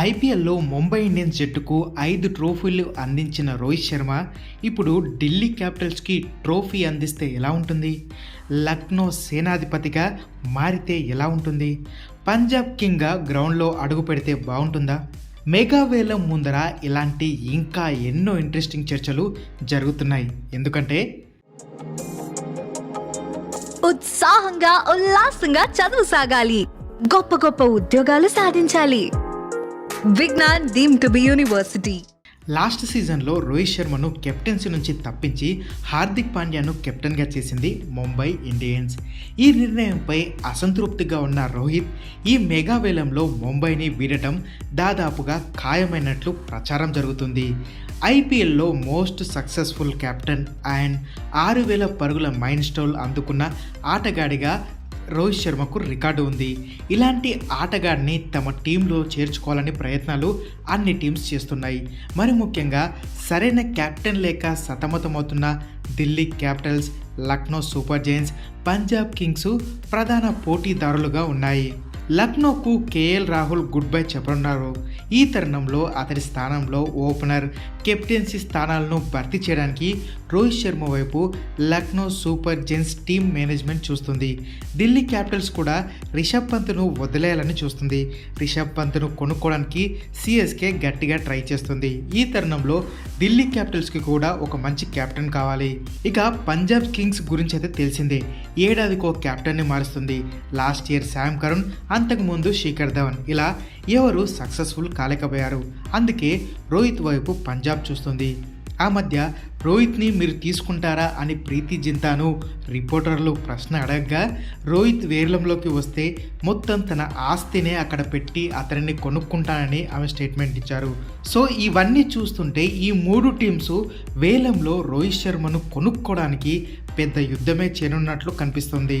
ఐపీఎల్లో ముంబై ఇండియన్స్ జట్టుకు ఐదు ట్రోఫీలు అందించిన రోహిత్ శర్మ ఇప్పుడు ఢిల్లీ క్యాపిటల్స్కి ట్రోఫీ అందిస్తే ఎలా ఉంటుంది? లక్నో సేనాధిపతిగా మారితే ఎలా ఉంటుంది? పంజాబ్ కింగ్గా గ్రౌండ్లో అడుగు పెడితే బాగుంటుందా? మేఘావేలం ముందర ఇలాంటి ఇంకా ఎన్నో ఇంట్రెస్టింగ్ చర్చలు జరుగుతున్నాయి. ఎందుకంటే ఉత్సాహంగా ఉల్లాసంగా చదువు సాగాలి. గొప్ప గొప్ప ఉద్యోగాలు సాధించాలి. Vignan deemed to be university. Last సీజన్లో రోహిత్ శర్మను కెప్టెన్సీ నుంచి తప్పించి హార్దిక్ పాండ్యాను కెప్టెన్గా చేసింది ముంబై ఇండియన్స్. ఈ నిర్ణయంపై అసంతృప్తిగా ఉన్న రోహిత్ ఈ మెగావేలంలో ముంబైని వీడటం దాదాపుగా ఖాయమైనట్లు ప్రచారం జరుగుతుంది. ఐపీఎల్లో మోస్ట్ సక్సెస్ఫుల్ కెప్టెన్ అండ్ ఆరు వేల పరుగుల మైన్ స్టోల్ అందుకున్న ఆటగాడిగా రోహిత్ శర్మకు రికార్డు ఉంది. ఇలాంటి ఆటగాడిని తమ టీంలో చేర్చుకోవాలని ప్రయత్నాలు అన్ని టీమ్స్ చేస్తున్నాయి. మరి ముఖ్యంగా సరైన కెప్టెన్ లేక సతమతమవుతున్న Delhi Capitals Lucknow Super Giants Punjab Kings ప్రధాన పోటీదారులుగా ఉన్నాయి. లక్నోకు K L Rahul good bye చెప్పనున్నారు. ఈ తరుణంలో అతడి స్థానంలో ఓపెనర్ కెప్టెన్సీ స్థానాలను భర్తీ చేయడానికి రోహిత్ శర్మ వైపు Lucknow Super Giants team management చూస్తుంది. ఢిల్లీ క్యాపిటల్స్ కూడా రిషబ్ పంత్ను వదిలేయాలని చూస్తుంది. రిషబ్ పంత్ను కొనుక్కోవడానికి సిఎస్కే గట్టిగా ట్రై చేస్తుంది. ఈ తరుణంలో ఢిల్లీ క్యాపిటల్స్కి కూడా ఒక మంచి కెప్టెన్ కావాలి. ఇక పంజాబ్ కింగ్స్ గురించి అయితే తెలిసిందే. ఏడాదికో కెప్టెన్ని మారుస్తుంది. లాస్ట్ ఇయర్ శామ్ కరుణ్ అంతకుముందు శిఖర్ ధవన్ ఇలా ఎవరు సక్సెస్ఫుల్ కాలేకపోయారు. అందుకే రోహిత్ వైపు పంజాబ్ చూస్తుంది. ఆ మధ్య రోహిత్ని మీరు తీసుకుంటారా అని ప్రీతి జింతాను రిపోర్టర్లు ప్రశ్న అడగగా రోహిత్ వేర్లంలోకి వస్తే మొత్తం తన ఆస్తినే అక్కడ పెట్టి అతనిని కొనుక్కుంటానని ఆమె స్టేట్మెంట్ ఇచ్చారు. సో ఇవన్నీ చూస్తుంటే ఈ మూడు టీమ్స్ వేలంలో రోహిత్ శర్మను కొనుక్కోవడానికి పెద్ద యుద్ధమే చేరున్నట్లు కనిపిస్తుంది.